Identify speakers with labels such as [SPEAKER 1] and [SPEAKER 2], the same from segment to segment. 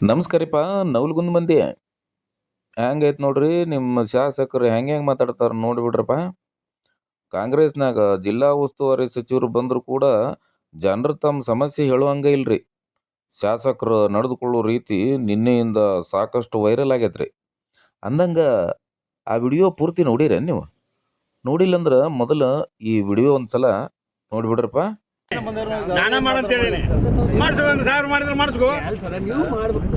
[SPEAKER 1] ನಮಸ್ಕಾರಪ್ಪ ನವಲ್ಗುಂದ್ ಮಂದಿ. ಹೆಂಗೈತೆ ನೋಡ್ರಿ, ನಿಮ್ಮ ಶಾಸಕರು ಹೆಂಗೆ ಹೆಂಗೆ ಮಾತಾಡ್ತಾರೆ ನೋಡಿಬಿಡ್ರಪ್ಪ ಕಾಂಗ್ರೆಸ್ನಾಗ ಜಿಲ್ಲಾ ಉಸ್ತುವಾರಿ ಸಚಿವರು ಬಂದರೂ ಕೂಡ ಜನರು ತಮ್ಮ ಸಮಸ್ಯೆ ಹೇಳುವಂಗೆ ಇಲ್ರಿ. ಶಾಸಕರು ನಡೆದುಕೊಳ್ಳೋ ರೀತಿ ನಿನ್ನೆಯಿಂದ ಸಾಕಷ್ಟು ವೈರಲ್ ಆಗೈತ್ರಿ. ಅಂದಂಗೆ ಆ ವಿಡಿಯೋ ಪೂರ್ತಿ ನೋಡಿರೇನು ನೀವು? ನೋಡಿಲ್ಲ ಅಂದ್ರೆ ಮೊದಲು ಈ ವಿಡಿಯೋ ಒಂದು ಸಲ ನೋಡಿಬಿಡ್ರಪ್ಪ
[SPEAKER 2] ನಾನ ಮಾಡಂತ ಹೇಳಿನಿ ಮಾಡಿಸೋ ಒಂದು ಸಾವಿರ ಮಾಡಿದ್ರೆ ಮಾಡಿಸ್ಕೋ.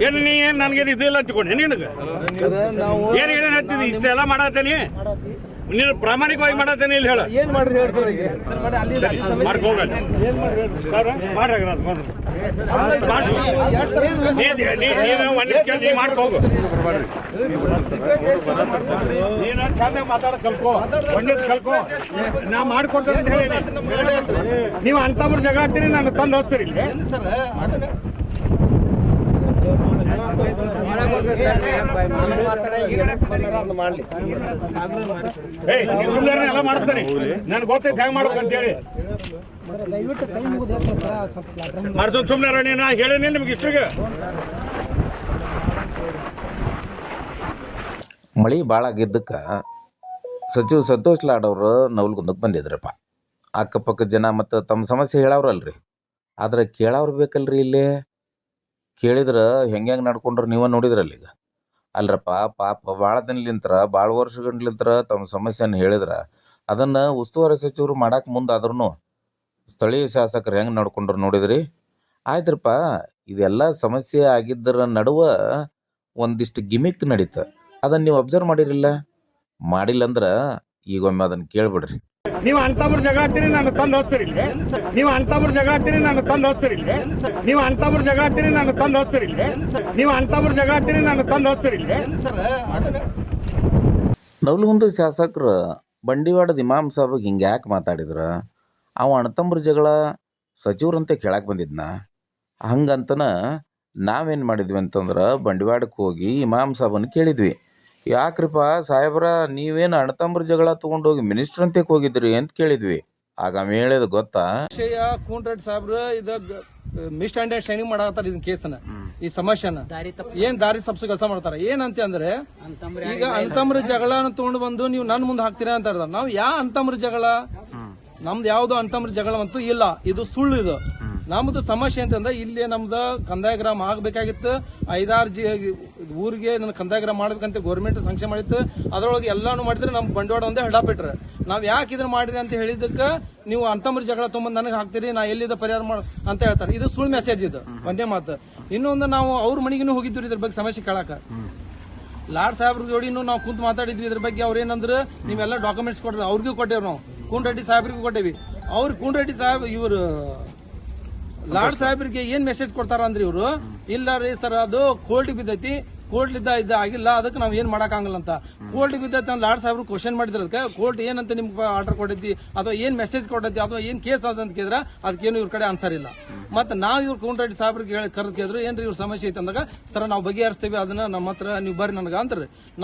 [SPEAKER 2] ಏನು ನೀ ಏನು ನನಗೆ ಇದು ಇಲ್ಲ ಅಂತಿಕೊಂಡೆ. ನಿನಗೆ? ಏನು ಏನೇನು ಹತ್ತಿದಿ ಇಷ್ಟೆಲ್ಲ ಮಾಡತ್ತೇನಿ ನೀನು ಪ್ರಾಮಾಣಿಕವಾಗಿ ಮಾಡತ್ತೇನೆ ಇಲ್ಲಿ ಹೇಳ.
[SPEAKER 3] ಏನ್ ಮಾಡ್ರಿ ಹೇಳಿ ಸರ್ ಈಗ?
[SPEAKER 2] ನೀ ಮಾಡ್ಕೋಗು ನೀನು ಚಂದ ಮಾತಾಡ ಕಲ್ಕೋ. ಒಂದಿದ್ದು ಕಲ್ಕೋ. ನಾ ಮಾಡ್ಕೊಡ್ತೇನೆ ಅಂತ ಹೇಳಿ ನೀವು ಅಂತಬ್ರು ಜಗ ಹಾಕ್ತೀರಿ ನಾನು ತಂದು ಹೋಗ್ತೀರಿ ಇಲ್ಲಿ. ಎಲ್ಲ ಮಾಡಿಸ್ತಾನೆ ನನ್ಗೆ ಗೊತ್ತೈತೆ ಹೆಂಗೆ ಮಾಡ್ಬೇಕು ಅಂತೇಳಿ
[SPEAKER 3] ದಯವಿಟ್ಟು ಕೈ ಮುಗಿದು ಹೇಳ್ತೀನಿ ಸರ್ ಸ್ವಲ್ಪ
[SPEAKER 2] ಮಾಡ್ಸೋದು ಸುಮ್ಮನೆ ನೀನು ಹೇಳೀನಿ ನಿಮ್ಗೆ ಇಷ್ಟಿಗೆ
[SPEAKER 1] ಮಳೆ ಭಾಳ ಆಗಿದ್ದಕ್ಕೆ ಸಚಿವ ಸಂತೋಷ್ ಲಾಡ್ ಅವರು ನವಲ್ಗುಂದಕ್ಕೆ ಬಂದಿದ್ರಪ್ಪ. ಅಕ್ಕಪಕ್ಕ ಜನ ಮತ್ತು ತಮ್ಮ ಸಮಸ್ಯೆ ಹೇಳವ್ರಲ್ರಿ. ಆದ್ರೆ ಕೇಳವ್ರು ಬೇಕಲ್ರಿ ಇಲ್ಲಿ. ಕೇಳಿದ್ರೆ ಹೆಂಗೆ ಹೆಂಗೆ ನಡ್ಕೊಂಡ್ರು ನೀವೇ ನೋಡಿದ್ರಲ್ಲ ಈಗ? ಅಲ್ರಪ್ಪ, ಪಾಪ ಭಾಳ ದಿನಲಿಂತ್ರ ಭಾಳ ವರ್ಷಗಳಿಂತ್ರ ತಮ್ಮ ಸಮಸ್ಯೆನ ಹೇಳಿದ್ರೆ. ಅದನ್ನು ಉಸ್ತುವಾರಿ ಸಚಿವರು ಮಾಡಕ್ಕೆ ಮುಂದಾದ್ರೂ ಸ್ಥಳೀಯ ಶಾಸಕರು ಹೆಂಗೆ ನಡ್ಕೊಂಡ್ರು ನೋಡಿದ್ರಿ? ಆಯ್ತ್ರಪ್ಪ, ಇದೆಲ್ಲ ಸಮಸ್ಯೆ ಆಗಿದ್ದರ ನಡುವ ಒಂದಿಷ್ಟು ಗಿಮಿಕ್ ನಡೀತ. ಅದನ್ನು ನೀವು ಅಬ್ಸರ್ವ್ ಮಾಡಿರಲಿಲ್ಲ ಮಾಡಿಲ್ಲ ಅಂದ್ರೆ ಈಗೊಮ್ಮೆ ಅದನ್ನು ಕೇಳ್ಬಿಡ್ರಿ.
[SPEAKER 2] ನೀವು ಅಂತಾಬ್ರ ಜಗ ಹಾಕ್ತೀರಿ ನಾನು ತಂದು ಹೋಗ್ತೀರಿ ಇಲ್ಲಿ ನೀವು ಅಂತಾಬ್ರ ಜಗ ನಾನು ತಂದು ಹೋಗ್ತೀರಿ ಇಲ್ಲಿ ನೀವು ಅಂತಾಬ್ರ ಜಗ ನಾನು ತಂದು ಹೋಗ್ತೀರಿ ಇಲ್ಲಿ ನೀವು ಅಂತಾಬ್ರ ಜಗ ನಾನು ತಂದು ಹೋಗ್ತೀರಿ ಇಲ್ಲಿ
[SPEAKER 1] ನವಲಗುಂದ ಶಾಸಕರು ಬಂಡಿವಾಡದ ಇಮಾಮ್ ಸಾಬಗ್ ಹಿಂಗೆ ಯಾಕೆ ಮಾತಾಡಿದ್ರ? ಅವ ಅಣತಂಬ್ರ ಜಗಳ ಸಚಿವರಂತೆ ಕೇಳಕ್ಕೆ ಬಂದಿದ್ನ. ಹಂಗಂತನ ನಾವೇನು ಮಾಡಿದ್ವಿ ಅಂತಂದ್ರೆ ಬಂಡಿವಾಡಕ್ಕೆ ಹೋಗಿ ಇಮಾಮ್ ಸಾಬನ್ನು ಕೇಳಿದ್ವಿ. ಯಾಕ್ರಿಪ್ಪ ಸಾಹೇಬ್ರ ನೀವೇನು ಅಣ್ಣತಮ್ಮರ ಜಗಳ ತಗೊಂಡೋಗಿ ಮಿನಿಸ್ಟರ್ ಅಂತ ಹೋಗಿದ್ರಿ ಅಂತ ಕೇಳಿದ್ವಿ. ಆಗ ಅವ ಹೇಳಿದ ಗೊತ್ತಾ?
[SPEAKER 4] ವಿಷಯ ಕೂಂಟ್ರೆಡ್ ಸಾಹೇಬ್ರ ಇದ ಮಿಸ್ ಅಂಡರ್ಸ್ಟ್ಯಾಂಡಿಂಗ್ ಇದನ್ ಇದನ್ನ ಕೇಸನ ಈ ಸಮಸ್ಯೆನ. ಏನ್ ದಾರಿ ತಪ್ಸು ಕೆಲಸ ಮಾಡ್ತಾರ? ಏನಂತ ಅಂದ್ರೆ ಈಗ ಅಂತಮ್ರ ಜಗಳನ ತಗೊಂಡು ಬಂದು ನೀವು ನನ್ ಮುಂದೆ ಹಾಕ್ತೀರಾ ಅಂತ ಹೇಳ್ತಾರ ನಾವು ಯಾ ಅಂತಮ್ರ ಜಗಳ? ನಮ್ದು ಯಾವ್ದು ಅಂತಮ್ರ ಜಗಳ ಅಂತೂ ಇಲ್ಲ. ಇದು ಸುಳ್ಳು ಇದು. ನಮ್ದು ಸಮಸ್ಯೆ ಅಂತಂದ್ರೆ ಇಲ್ಲಿ ನಮ್ದು ಕಂದಾಯ ಗ್ರಾಮ ಆಗ್ಬೇಕಾಗಿತ್ತು. ಐದಾರು ಜಿ ಊರಿಗೆ ನನ್ನ ಕಂದಾಗ್ರ ಮಾಡ್ಬೇಕಂತ ಗೌರ್ಮೆಂಟ್ ಸಂಕ್ಷೇಮ ಮಾಡಿತ್ತು, ಅದರೊಳಗೆ ಎಲ್ಲಾನು ಮಾಡಿದ್ರೆ ನಮ್ ಬಂಡವಾಳ ಒಂದೇ ಹಡಾಪಿಟ್ರೆ ನಾವ್ ಯಾಕೆ ಇದನ್ನ ಮಾಡ್ರಿ ಅಂತ ಹೇಳಿದಕ್ಕೆ ನೀವು ಅಂತಮ್ರ ಜಗಳ ತೊಂಬಂದ್ ನನಗೆ ಹಾಕ್ತೀರಿ, ನಾ ಎಲ್ಲಿದ ಪರಿಹಾರ ಮಾಡ ಅಂತ ಹೇಳ್ತಾರೆ. ಇದು ಸುಳ್ಳು ಮೆಸೇಜ್ ಇದು. ಒಂದೇ ಮಾತು. ಇನ್ನೊಂದು ನಾವು ಅವ್ರ ಮನೆಗೂ ಹೋಗಿದ್ವಿ ಇದ್ರ ಬಗ್ಗೆ ಸಮಸ್ಯೆ ಕೇಳಾಕ. ಲಾಡ್ ಸಾಹೇಬ್ರ ಜೋಡಿನೂ ನಾವು ಕುಂತ ಮಾತಾಡಿದ್ವಿ ಇದ್ರ ಬಗ್ಗೆ ಅವ್ರ ಏನಂದ್ರೆ, ನೀವೆಲ್ಲ ಡಾಕ್ಯುಮೆಂಟ್ಸ್ ಕೊಡ್ರಿ, ಅವ್ರಿಗೂ ಕೊಟ್ಟೇವ್ ನಾವು. ಕೂನ್ ರೆಡ್ಡಿ ಸಾಹೇಬ್ರಿಗೂ ಕೊಟ್ಟೇವಿ. ಅವ್ರು ಕೂನ್ ರೆಡ್ಡಿ ಸಾಹೇಬ್ ಇವರು ಲಾರ್ಡ್ ಸಾಹೇಬ್ರಿಗೆ ಏನ್ ಮೆಸೇಜ್ ಕೊಡ್ತಾರ ಅಂದ್ರೆ ಇವರು? ಇಲ್ಲ ರೀ ಸರ್, ಅದು ಕೋಲ್ಡ್ ಬಿದ್ದೈತಿ. ಕೋರ್ಟ್ ಇದ್ದ ಆಗಿಲ್ಲ, ಅದಕ್ಕೆ ನಾವು ಏನ್ ಮಾಡಕ್ಕಾಗಲ್ಲ ಅಂತ. ಕೋರ್ಟ್ ಬಿದ್ದ ಲಾರ್ಡ್ ಲಾಡ್ ಸಾಹೇಬ್ರು ಕ್ವಶನ್ ಮಾಡಿದ್ರು ಅದಕ್ಕೆ, ಕೋರ್ಟ್ ಏನಂತ ನಿಮ್ಗೆ ಆರ್ಡರ್ ಕೊಟ್ಟೈತಿ ಅಥವಾ ಏನ್ ಮೆಸೇಜ್ ಕೊಟ್ಟೈತಿ ಅಥವಾ ಏನ್ ಕೇಸ್ ಅದ ಅಂತ ಕೇಳಿದ್ರ? ಅದಕ್ಕೇನು ಇವ್ರ ಕಡೆ ಆನ್ಸರ್ ಇಲ್ಲ. ಮತ್ತೆ ನಾವು ಇವ್ರ ಕೂನ್ ರೆಡ್ಡಿ ಸಾಹೇಬ್ರಿಗೆ ಹೇಳಿ ಕರೆದ್ ಕೇಳಿದ್ರು, ಏನ್ರಿ ಇವ್ರ ಸಮಸ್ಯೆ ಐತೆ ಅಂದಾಗ, ಸರ್ ನಾವು ಬಗೆಹರಿಸ್ತೇವೆ, ಅದನ್ನ ನಮ್ಮ ಹತ್ರ ನೀವು ಬರ್ರಿ ನನಗ ಅಂತ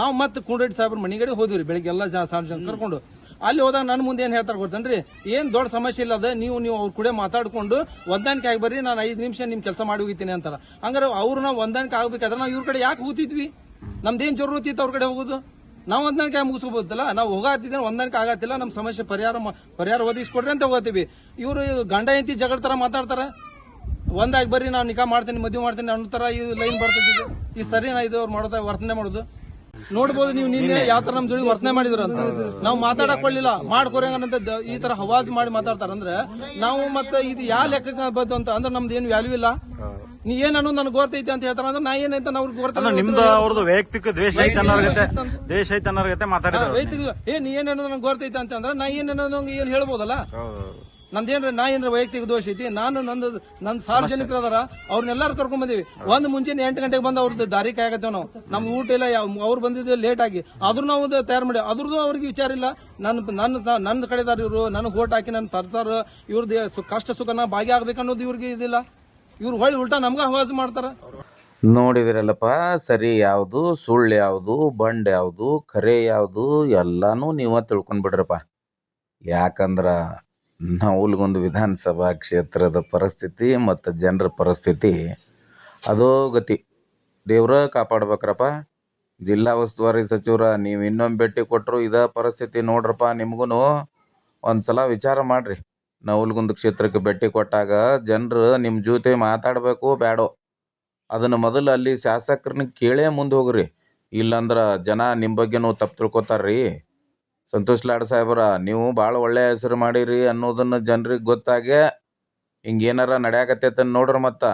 [SPEAKER 4] ನಾವು ಮತ್ತೆ ಕೂನ್ ರೆಡ್ಡಿ ಸಾಹೇಬ್ರ ಮನೆಗಡೆ ಹೋದ್ವಿ ಬೆಳಿಗ್ಗೆ ಎಲ್ಲ ಸಾರ್ವಜನಿಕ ಜನ ಕರ್ಕೊಂಡು. ಅಲ್ಲಿ ಹೋದಾಗ ನನ್ನ ಮುಂದೆ ಏನು ಹೇಳ್ತಾರೆ ಗೊತ್ತೇನ್ರಿ? ಏನು ದೊಡ್ಡ ಸಮಸ್ಯೆ ಇಲ್ಲ ಅದ, ನೀವು ನೀವು ಅವ್ರ ಕೂಡ ಮಾತಾಡ್ಕೊಂಡು ಹೊಂದಾಣಿಕೆ ಆಗಿ ಬರ್ರಿ, ನಾನು ಐದು ನಿಮಿಷ ನಿಮ್ಮ ಕೆಲಸ ಮಾಡಿ ಹೋಗಿತೀನಿ ಅಂತಾರೆ. ಹಂಗಾರೆ ಅವ್ರು ನಾವು ಹೊಂದಾಣಿಕೆ ಆಗ್ಬೇಕಾದ್ರೆ ನಾವು ಇವ್ರ ಕಡೆ ಯಾಕೆ ಹೋಗ್ತಿದ್ವಿ? ನಮ್ದೇನ್ ಜರೂರತಿ ಇತ್ತು ಅವ್ರ ಕಡೆ ಹೋಗೋದು? ನಾವು ಹೊಂದಾಣಿಕೆ ಮುಗಿಸ್ಬೋದಲ್ಲ? ನಾವು ಹೋಗಾತಿದ್ರೆ ಹೊಂದಾಣಿಕೆ ಆಗತ್ತಿಲ್ಲ ನಮ್ಮ ಸಮಸ್ಯೆ ಪರಿಹಾರ ಪರಿಹಾರ ಒದಗಿಸ್ಕೊಡ್ರಿ ಅಂತ ಹೋಗತ್ತೀವಿ ಇವರು ಗಂಡ ಎಂತಿ ಜಗಳ ಥರ ಮಾತಾಡ್ತಾರೆ. ಒಂದಾಗಿ ಬರ್ರಿ ನಾವು ನಿಖಾ ಮಾಡ್ತೀನಿ, ಮದುವೆ ಮಾಡ್ತೀನಿ ಅನ್ನೋ ಥರ ಈ ಲೈನ್ ಬರ್ತದೆ. ಈ ಸರಿನಾ ಇದು ಅವ್ರು ಮಾಡೋದ, ವರ್ತನೆ ಮಾಡೋದು? ನೋಡ್ಬೋದು ನೀವು ನಿನ್ನೆ ಯಾವ ತರ ನಮ್ ಜೋಡಿ ವರ್ತನೆ ಮಾಡಿದ್ರು ಅಂತ. ನಾವು ಮಾತಾಡಕ್ ಕೊಡ್ಲಿಲ್ಲ ಮಾಡ್ಕೊರಂಗಂತ ಈ ತರ ಹವಾಜ್ ಮಾಡಿ ಮಾತಾಡ್ತಾರ. ಅಂದ್ರೆ ನಾವು ಮತ್ತೆ ಇದು ಯಾವ ಲೆಕ್ಕಕ್ಕೆ ಬಂತು ಅಂತ ಅಂದ್ರೆ ನಮ್ದು ಏನು ವ್ಯಾಲ್ಯೂ ಇಲ್ಲ. ನೀ ಏನ್ ಅನ್ನೋದು ನನಗೆ ಗೊತ್ತೈತಿ ಅಂತ ಹೇಳ್ತಾರ. ಅಂದ್ರೆ ನಾ ಏನೈತೆ ಅವ್ರಿಗೆ ಗೊತ್ತಿಲ್ಲ
[SPEAKER 5] ನಿಮ್ದು ಅವ್ರದ್ದು ವೈಯಕ್ತಿಕ ದ್ವೇಷ ಐತೆ ಅನ್ನೋರ್ಗತೆ ದ್ವೇಷ ಐತೆ ಅನ್ನೋರ್ಗತೆ ಮಾತಾಡಿದ್ರು.
[SPEAKER 4] ವೈಯಕ್ತಿಕ ಏ ನೀ ಏನ್ ಅನ್ನೋದು ನನ್ಗೆ ಗೊತ್ತೈತೆ ಅಂತ ಅಂದ್ರೆ ನಾ ಏನ್ ಅನ್ನೋದು ಏನ್ ಹೇಳ್ಬೋದಲ್ಲ? ನಂದೇನ್ರ, ನಾ ಏನ್ರ ವೈಯಕ್ತಿಕ ದೋಷ ಐತಿ? ನಾನು ನಂದು ನನ್ನ ಸಾರ್ವಜನಿಕರು ಅದಾರ ಅವ್ರನ್ನೆಲ್ಲಾರು ಕರ್ಕೊಂಡ್ ಬಂದೀವಿ ಒಂದ್ ಮುಂಚೆನೆ ಎಂಟು ಗಂಟೆಗೆ ಬಂದು ಅವ್ರದ್ದು ದಾರಿ ಕಾಯಕತ್ತೇವ್ ನಾವು. ನಮ್ ಊಟ ಇಲ್ಲ, ಯಾವ- ಅವ್ರು ಬಂದಿದ್ದು ಲೇಟ್ ಆಗಿ. ಅದ್ರ ನಾವು ತಯಾರು ಮಾಡಿ ಅದ್ರದ್ದು ಅವ್ರಿಗೆ ವಿಚಾರ ಇಲ್ಲ. ನನ್ನ ನನ್ನ ನನ್ನ ಕಡೆದಾರ ಇವರು ನನಗೆ ಓಟ್ ಹಾಕಿ ನನ್ನ ತರ್ತಾರ ಇವ್ರದ್ದು ಕಷ್ಟ ಸುಖನ ಅನ್ನೋದು ಇವ್ರಿಗೆ ಇದಿಲ್ಲ. ಇವ್ರು ಹೊಳ್ಳಿ ಉಲ್ಟಾ ನಮ್ಗ ಹವಾಜ್ ಮಾಡ್ತಾರ.
[SPEAKER 1] ನೋಡಿದಿರಲ್ಲಪ್ಪ, ಸರಿ ಯಾವುದು, ಸುಳ್ಳು ಯಾವುದು, ಬಂಡ್ ಯಾವುದು, ಕರೆ ಯಾವುದು, ಎಲ್ಲಾನು ನೀವ ತಿಳ್ಕೊಂಡ್ಬಿಡ್ರಪ್ಪ ಯಾಕಂದ್ರೆ ನವಲ್ಗೊಂದು ವಿಧಾನಸಭಾ ಕ್ಷೇತ್ರದ ಪರಿಸ್ಥಿತಿ ಮತ್ತು ಜನರ ಪರಿಸ್ಥಿತಿ ಅದೋ ಗತಿ ದೇವ್ರ ಕಾಪಾಡ್ಬೇಕ್ರಪ್ಪ. ಜಿಲ್ಲಾ ಉಸ್ತುವಾರಿ ಸಚಿವರ, ನೀವು ಇನ್ನೊಂದು ಭೇಟಿ ಕೊಟ್ಟರು ಇದೇ ಪರಿಸ್ಥಿತಿ ನೋಡ್ರಪ್ಪ ನಿಮ್ಗೂ ಒಂದು ಸಲ ವಿಚಾರ ಮಾಡಿರಿ. ನವಲ್ಗುಂದ ಕ್ಷೇತ್ರಕ್ಕೆ ಭೇಟಿ ಕೊಟ್ಟಾಗ ಜನರು ನಿಮ್ಮ ಜೊತೆ ಮಾತಾಡಬೇಕು ಬೇಡೋ ಅದನ್ನು ಮೊದಲು ಅಲ್ಲಿ ಶಾಸಕರನ್ನ ಕೇಳೇ ಮುಂದೆ ಹೋಗ್ರಿ. ಇಲ್ಲಾಂದ್ರೆ ಜನ ನಿಮ್ಮ ಬಗ್ಗೆನೂ ತಪ್ಪು ತಿಳ್ಕೊತಾರ್ರಿ. ಸಂತೋಷ್ ಲಾಡ್ ಸಾಹೇಬ್ರ, ನೀವು ಭಾಳ ಒಳ್ಳೆ ಹೆಸರು ಮಾಡೀರಿ ಅನ್ನೋದನ್ನು ಜನ್ರಿಗೆ ಗೊತ್ತಾಗೆ ಹಿಂಗೇನಾರ ನಡೆಯಾಕತ್ತೈತೆ ನೋಡ್ರಿ ಮತ್ತೆ.